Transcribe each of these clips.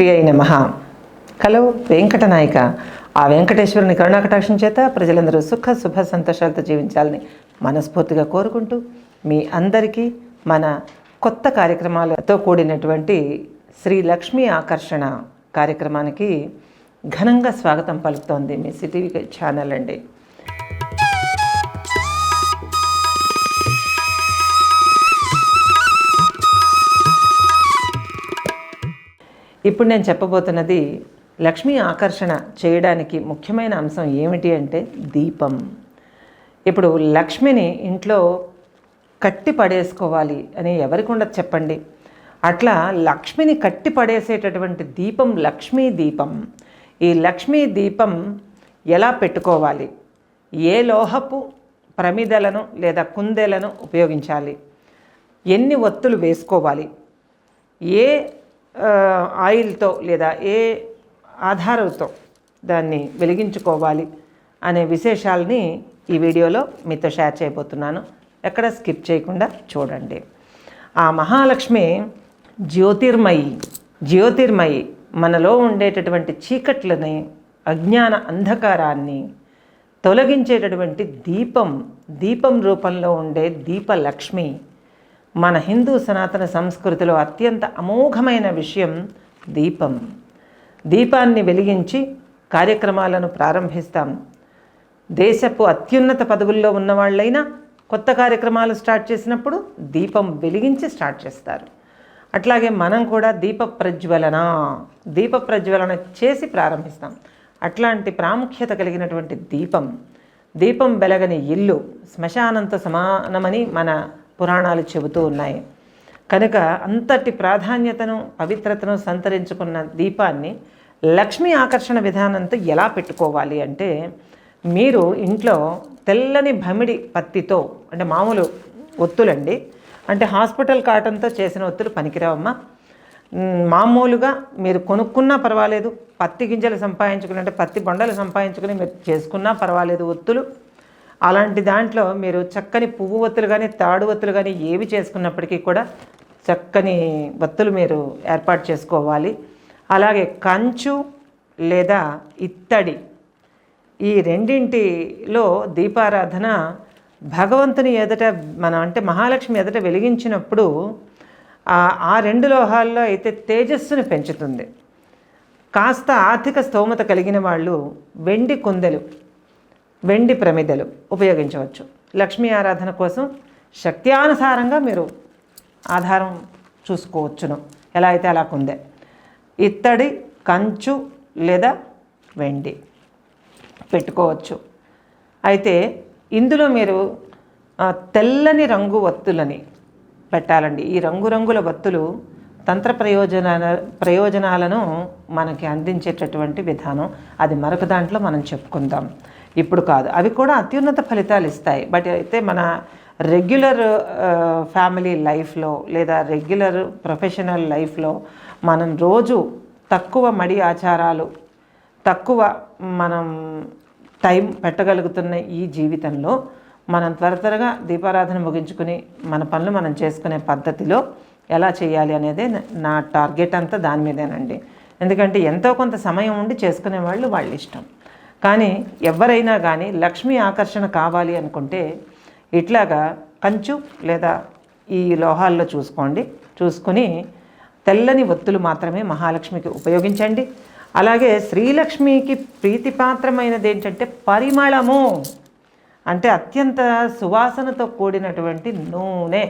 శ్రీ అయి నమ. హలో వెంకటనాయక. ఆ వెంకటేశ్వరుని కరుణాకటాక్షం చేత ప్రజలందరూ సుఖ శుభ సంతోషాలతో జీవించాలని మనస్ఫూర్తిగా కోరుకుంటూ మీ అందరికీ మన కొత్త కార్యక్రమాలతో కూడినటువంటి శ్రీ లక్ష్మీ ఆకర్షణ కార్యక్రమానికి ఘనంగా స్వాగతం పలుకుతోంది మీ సిటీవీ ఛానల్ అండి. ఇప్పుడు నేను చెప్పబోతున్నది లక్ష్మీ ఆకర్షణ చేయడానికి ముఖ్యమైన అంశం ఏమిటి అంటే దీపం. ఇప్పుడు లక్ష్మిని ఇంట్లో కట్టి పడేసుకోవాలి అని ఎవరికి ఉండదు చెప్పండి. అట్లా లక్ష్మిని కట్టి పడేసేటటువంటి దీపం లక్ష్మీ దీపం. ఈ లక్ష్మీ దీపం ఎలా పెట్టుకోవాలి? ఏ లోహపు ప్రమిదలను లేదా కుందెలను ఉపయోగించాలి? ఎన్ని ఒత్తులు వేసుకోవాలి? ఏ ఆయిల్తో లేదా ఏ ఆధారంతో దాన్ని వెలిగించుకోవాలి అనే విశేషాలని ఈ వీడియోలో మీతో షేర్ చేయబోతున్నాను. ఎక్కడ స్కిప్ చేయకుండా చూడండి. ఆ మహాలక్ష్మి జ్యోతిర్మయి జ్యోతిర్మయి మనలో ఉండేటటువంటి చీకట్లని అజ్ఞాన అంధకారాన్ని తొలగించేటటువంటి దీపం దీపం రూపంలో ఉండే దీపలక్ష్మి మన హిందూ సనాతన సంస్కృతిలో అత్యంత అమోఘమైన విషయం దీపం. దీపాన్ని వెలిగించి కార్యక్రమాలను ప్రారంభిస్తాం. దేశపు అత్యున్నత పదవుల్లో ఉన్నవాళ్ళైనా కొత్త కార్యక్రమాలు స్టార్ట్ చేసినప్పుడు దీపం వెలిగించి స్టార్ట్ చేస్తారు. అట్లాగే మనం కూడా దీప ప్రజ్వలన దీప ప్రజ్వలన చేసి ప్రారంభిస్తాం. అట్లాంటి ప్రాముఖ్యత కలిగినటువంటి దీపం దీపం వెలగని ఇల్లు శ్మశానంతో సమానమని మన పురాణాలు చెబుతూ ఉన్నాయి. కనుక అంతటి ప్రాధాన్యతను పవిత్రతను సంతరించుకున్న దీపాన్ని లక్ష్మీ ఆకర్షణ విధానంతో ఎలా పెట్టుకోవాలి అంటే మీరు ఇంట్లో తెల్లని భమిడి పత్తితో అంటే మామూలు ఒత్తులండి అంటే హాస్పిటల్ కాటన్తో చేసిన ఒత్తులు పనికిరావమ్మా. మామూలుగా మీరు కొనుక్కున్నా పర్వాలేదు పత్తి గింజలు సంపాదించుకుని అంటే పత్తి బొండలు సంపాదించుకుని మీరు చేసుకున్నా పర్వాలేదు ఒత్తులు. అలాంటి దాంట్లో మీరు చక్కని పువ్వు ఒత్తులు కానీ తాడు ఒత్తులు కానీ ఏవి చేసుకున్నప్పటికీ కూడా చక్కని ఒత్తులు మీరు ఏర్పాటు చేసుకోవాలి. అలాగే కంచు లేదా ఇత్తడి. ఈ రెండింటిలో దీపారాధన భగవంతుని ఎదుట మన అంటే మహాలక్ష్మి ఎదుట వెలిగించినప్పుడు ఆ- ఆ రెండు లోహాల్లో అయితే తేజస్సును పెంచుతుంది. కాస్త ఆర్థిక స్తోమత కలిగిన వాళ్ళు వెండి కుందెలు వెండి ప్రమిదలు ఉపయోగించవచ్చు. లక్ష్మీ ఆరాధన కోసం శక్తి అనుసారంగా మీరు ఆధారం చూసుకోవచ్చును. ఎలా అయితే అలా కుందే. ఇత్తడి కంచు లేదా వెండి పెట్టుకోవచ్చు. అయితే ఇందులో మీరు తెల్లని రంగు వత్తులని పెట్టాలండి. ఈ రంగురంగుల వత్తులు తంత్ర ప్రయోజనాల ప్రయోజనాలను మనకి అందించేటటువంటి విధానం. అది మరొక దాంట్లో మనం చెప్పుకుందాం. ఇప్పుడు కాదు. అవి కూడా అత్యున్నత ఫలితాలు ఇస్తాయి. బట్ అయితే మన రెగ్యులర్ ఫ్యామిలీ లైఫ్లో లేదా రెగ్యులర్ ప్రొఫెషనల్ లైఫ్లో మనం రోజు తక్కువ మడి ఆచారాలు తక్కువ మనం టైం పెట్టగలుగుతున్న ఈ జీవితంలో మనం త్వర త్వరగా దీపారాధన ముగించుకుని మన పనులు మనం చేసుకునే పద్ధతిలో ఎలా చేయాలి అనేది నా టార్గెట్ అంతా దాని మీదేనండి. ఎందుకంటే ఎంతో కొంత సమయం ఉండి చేసుకునే వాళ్ళు వాళ్ళ ఇష్టం. కానీ ఎవరైనా కానీ లక్ష్మీ ఆకర్షణ కావాలి అనుకుంటే ఇట్లాగా కంచు లేదా ఈ లోహాల్లో చూసుకోండి. చూసుకుని తెల్లని ఒత్తులు మాత్రమే మహాలక్ష్మికి ఉపయోగించండి. అలాగే శ్రీలక్ష్మికి ప్రీతిపాత్రమైనది ఏంటంటే పరిమళము అంటే అత్యంత సువాసనతో కూడినటువంటి నూనె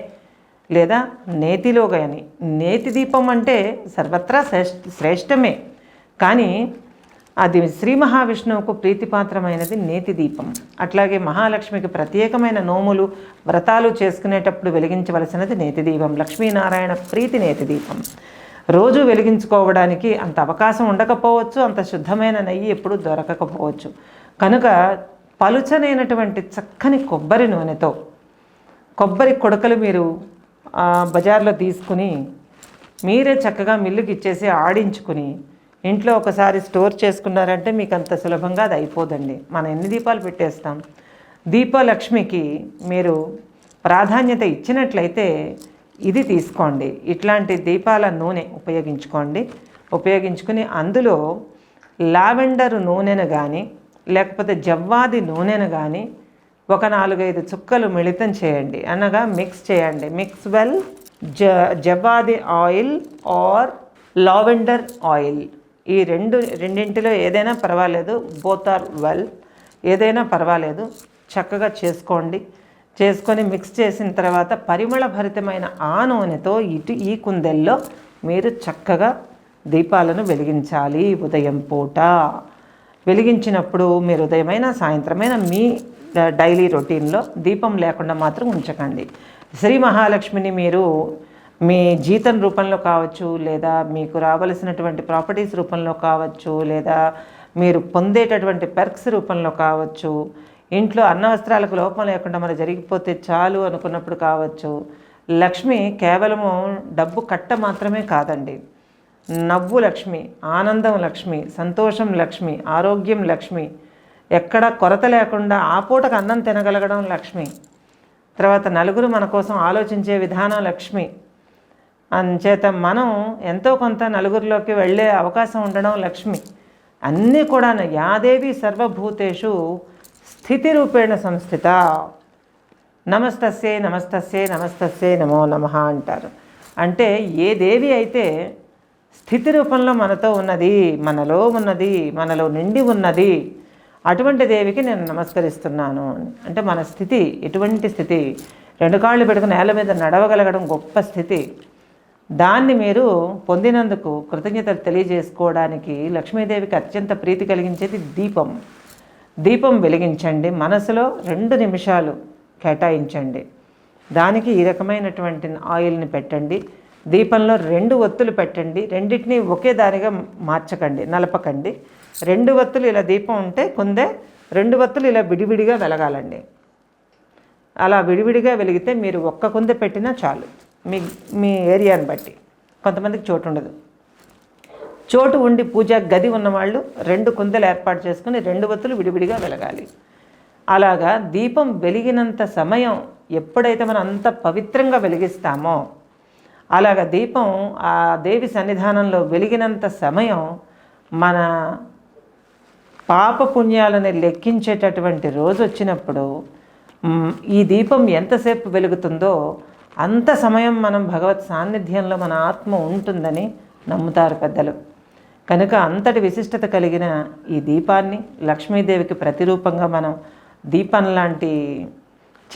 లేదా నేతిలో కానీ నేతి దీపం అంటే సర్వత్రా శ్రేష్ఠ శ్రేష్టమే. కానీ అది శ్రీ మహావిష్ణువుకు ప్రీతిపాత్రమైనది నేతి దీపం. అట్లాగే మహాలక్ష్మికి ప్రత్యేకమైన నోములు వ్రతాలు చేసుకునేటప్పుడు వెలిగించవలసినది నేతి దీపం. లక్ష్మీనారాయణ ప్రీతి నేతి దీపం. రోజు వెలిగించుకోవడానికి అంత అవకాశం ఉండకపోవచ్చు అంత శుద్ధమైన నెయ్యి ఎప్పుడు దొరకకపోవచ్చు. కనుక పలుచనైనటువంటి చక్కని కొబ్బరి నూనెతో కొబ్బరి కొడకలు మీరు బజార్లో తీసుకుని మీరే చక్కగా మిల్లుకి ఇచ్చేసి ఆడించుకుని ఇంట్లో ఒకసారి స్టోర్ చేసుకున్నారంటే మీకు అంత సులభంగా అది అయిపోదండి. మనం ఎన్ని దీపాలు పెట్టేస్తాం? దీపలక్ష్మికి మీరు ప్రాధాన్యత ఇచ్చినట్లయితే ఇది తీసుకోండి. ఇట్లాంటి దీపాల నూనె ఉపయోగించుకోండి. ఉపయోగించుకుని అందులో లావెండర్ నూనెను కానీ లేకపోతే జవ్వాది నూనెను కానీ ఒక నాలుగైదు చుక్కలు మిళితం చేయండి. అనగా మిక్స్ చేయండి. మిక్స్ వెల్ జ జవ్వాది ఆయిల్ ఆర్ లావెండర్ ఆయిల్. ఈ రెండు రెండింటిలో ఏదైనా పర్వాలేదు. బోత్ ఆర్ వెల్ ఏదైనా పర్వాలేదు. చక్కగా చేసుకోండి. చేసుకొని మిక్స్ చేసిన తర్వాత పరిమళ భరితమైన ఆ నూనెతో ఇటు ఈ కుందెల్లో మీరు చక్కగా దీపాలను వెలిగించాలి ఉదయం పూట. వెలిగించినప్పుడు మీరు ఉదయమైన సాయంత్రమైన మీ డైలీ రొటీన్లో దీపం లేకుండా మాత్రం ఉంచకండి. శ్రీ మహాలక్ష్మిని మీరు మీ జీతం రూపంలో కావచ్చు లేదా మీకు రావలసినటువంటి ప్రాపర్టీస్ రూపంలో కావచ్చు లేదా మీరు పొందేటటువంటి పెర్క్స్ రూపంలో కావచ్చు ఇంట్లో అన్న వస్త్రాలకు లోపం లేకుండా మన జరిగిపోతే చాలు అనుకున్నప్పుడు కావచ్చు లక్ష్మి కేవలము డబ్బు కట్ట మాత్రమే కాదండి. నవ్వు లక్ష్మి ఆనందం లక్ష్మి సంతోషం లక్ష్మి ఆరోగ్యం లక్ష్మి ఎక్కడ కొరత లేకుండా ఆ పూటకు అన్నం తినగలగడం లక్ష్మి తర్వాత నలుగురు మన కోసం ఆలోచించే విధానం లక్ష్మి అంచేత మనం ఎంతో కొంత నలుగురిలోకి వెళ్ళే అవకాశం ఉండడం లక్ష్మి. అన్నీ కూడా యాదేవి సర్వభూతేషు స్థితి రూపేణ సంస్థిత. నమస్తస్యే నమస్తస్యే నమస్తస్యే నమో నమ అంటారు. అంటే ఏ దేవి అయితే స్థితి రూపంలో మనతో ఉన్నది మనలో ఉన్నది మనలో నిండి ఉన్నది అటువంటి దేవికి నేను నమస్కరిస్తున్నాను. అంటే మన స్థితి ఎటువంటి స్థితి? రెండు కాళ్ళు పెట్టుకుని నేల మీద నడవగలగడం గొప్ప స్థితి. దాన్ని మీరు పొందినందుకు కృతజ్ఞతలు తెలియజేసుకోవడానికి లక్ష్మీదేవికి అత్యంత ప్రీతి కలిగించేది దీపం. దీపం వెలిగించండి మనసులో రెండు నిమిషాలు కేటాయించండి. దానికి ఈ రకమైనటువంటి ఆయిల్ని పెట్టండి దీపంలో రెండు ఒత్తులు పెట్టండి రెండింటిని ఒకే దారిగా మార్చకండి నలపకండి. రెండు ఒత్తులు ఇలా దీపం ఉంటే కుందే రెండు ఒత్తులు ఇలా విడివిడిగా వెలగాలండి. అలా విడివిడిగా వెలిగితే మీరు ఒక్క కుంద పెట్టినా చాలు. మీ మీ ఏరియాని బట్టి. కొంతమందికి చోటు ఉండదు. చోటు ఉండి పూజ గది ఉన్నవాళ్ళు రెండు కుందలు ఏర్పాటు చేసుకుని రెండు వత్తులు విడివిడిగా వెలగాలి. అలాగా దీపం వెలిగినంత సమయం ఎప్పుడైతే మనం అంత పవిత్రంగా వెలిగిస్తామో అలాగ దీపం ఆ దేవి సన్నిధానంలో వెలిగినంత సమయం మన పాప పుణ్యాలని లెక్కించేటటువంటి రోజు వచ్చినప్పుడు ఈ దీపం ఎంతసేపు వెలుగుతుందో అంత సమయం మనం భగవత్ సాన్నిధ్యంలో మన ఆత్మ ఉంటుందని నమ్ముతారు పెద్దలు. కనుక అంతటి విశిష్టత కలిగిన ఈ దీపాన్ని లక్ష్మీదేవికి ప్రతిరూపంగా మనం దీపం లాంటి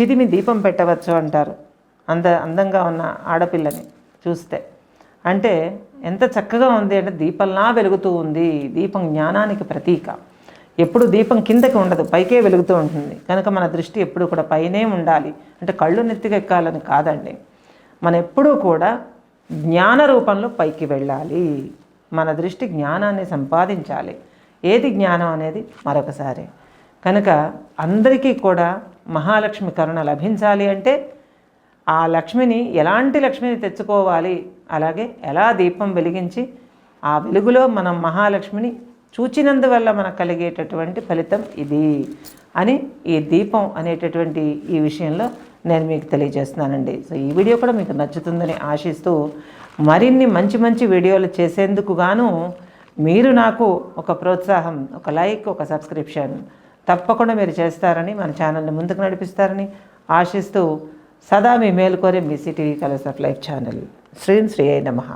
చిదిమి దీపం పెట్టవచ్చు అంటారు. అంద అందంగా ఉన్న ఆడపిల్లని చూస్తే. అంటే ఎంత చక్కగా ఉంది అంటే దీపంలా వెలుగుతూ ఉంది. దీపం జ్ఞానానికి ప్రతీక. ఎప్పుడు దీపం కిందకి ఉండదు పైకే వెలుగుతూ ఉంటుంది. కనుక మన దృష్టి ఎప్పుడు కూడా పైనే ఉండాలి. అంటే కళ్ళు నెత్తికెక్కాలని కాదండి. మన ఎప్పుడూ కూడా జ్ఞాన రూపంలో పైకి వెళ్ళాలి. మన దృష్టి జ్ఞానాన్ని సంపాదించాలి. ఏది జ్ఞానం అనేది? మరొకసారి. కనుక అందరికీ కూడా మహాలక్ష్మి కరుణ లభించాలి అంటే ఆ లక్ష్మిని ఎలాంటి లక్ష్మిని తెచ్చుకోవాలి? అలాగే ఎలా దీపం వెలిగించి ఆ వెలుగులో మనం మహాలక్ష్మిని చూచినందువల్ల మనకు కలిగేటటువంటి ఫలితం ఇది అని ఈ దీపం అనేటటువంటి ఈ విషయంలో నేను మీకు తెలియజేస్తున్నానండి. సో ఈ వీడియో కూడా మీకు నచ్చుతుందని ఆశిస్తూ మరిన్ని మంచి మంచి వీడియోలు చేసేందుకు గాను మీరు నాకు ఒక ప్రోత్సాహం ఒక లైక్ ఒక సబ్స్క్రిప్షన్ తప్పకుండా మీరు చేస్తారని మన ఛానల్ని ముందుకు నడిపిస్తారని ఆశిస్తూ సదా మీ మేలుకోరే మీ CTV colours of life channel. శ్రీం శ్రీ నమః.